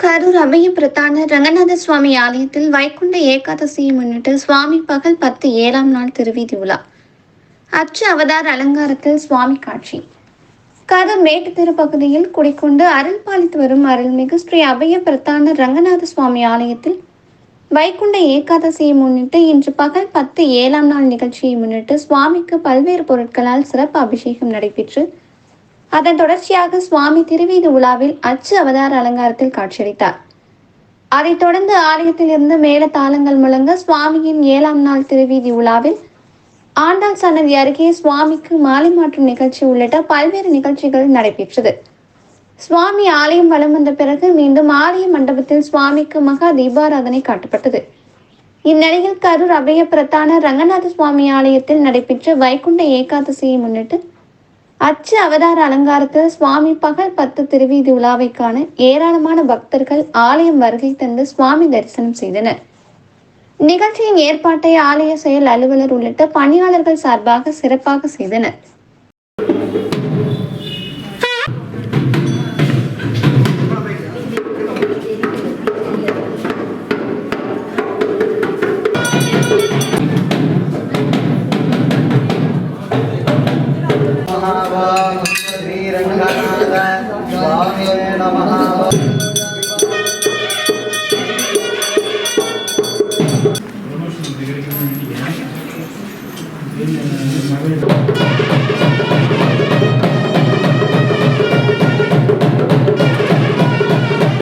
கரூர் அபய பிரதான ரங்கநாத சுவாமி ஆலயத்தில் வைகுண்ட ஏகாதசியை முன்னிட்டு சுவாமி பகல் பத்து ஏழாம் நாள் திருவீதி உலா அச்சு அவதார் அலங்காரத்தில் சுவாமி காட்சி. கரூர் மேட்டுத்தெரு பகுதியில் குடிக்கொண்டு அருள் பாலித்து வரும் அருள்மிகு ஸ்ரீ அபய பிரதான ரங்கநாத சுவாமி ஆலயத்தில் வைகுண்ட ஏகாதசியை முன்னிட்டு இன்று பகல் பத்து ஏழாம் நாள் நிகழ்ச்சியை முன்னிட்டு சுவாமிக்கு பல்வேறு பொருட்களால் சிறப்பு அபிஷேகம் நடைபெற்று அதன் தொடர்ச்சியாக சுவாமி திருவீதி உலாவில் அச்சு அவதார அலங்காரத்தில் காட்சியளித்தார். அதைத் தொடர்ந்து ஆலயத்தில் இருந்து மேல தாளங்கள் முழங்க சுவாமியின் ஏழாம் நாள் திருவீதி உலாவில் ஆண்டாள் சன்னதி அருகே சுவாமிக்கு மாலை மாற்றும் நிகழ்ச்சி உள்ளிட்ட பல்வேறு நிகழ்ச்சிகள் நடைபெற்றது. சுவாமி ஆலயம் வலம் வந்த பிறகு மீண்டும் ஆலய மண்டபத்தில் சுவாமிக்கு மகா தீபாராதனை காட்டப்பட்டது. இந்நிலையில் கரூர் அபய பிரதான ரங்கநாத சுவாமி ஆலயத்தில் நடைபெற்ற வைகுண்ட ஏகாதசியை முன்னிட்டு அச்சு அவதார அலங்காரத்தில் சுவாமி பகல் பத்து திருவீதி உலாவை காண ஏராளமான பக்தர்கள் ஆலயம் வருகை தந்து சுவாமி தரிசனம் செய்தனர். நிகழ்ச்சியின் ஏற்பாட்டை ஆலய செயல் அலுவலர் உள்ளிட்ட பணியாளர்கள் சார்பாக சிறப்பாக செய்தனர். శ్రీరంగనాథ స్వామి నమ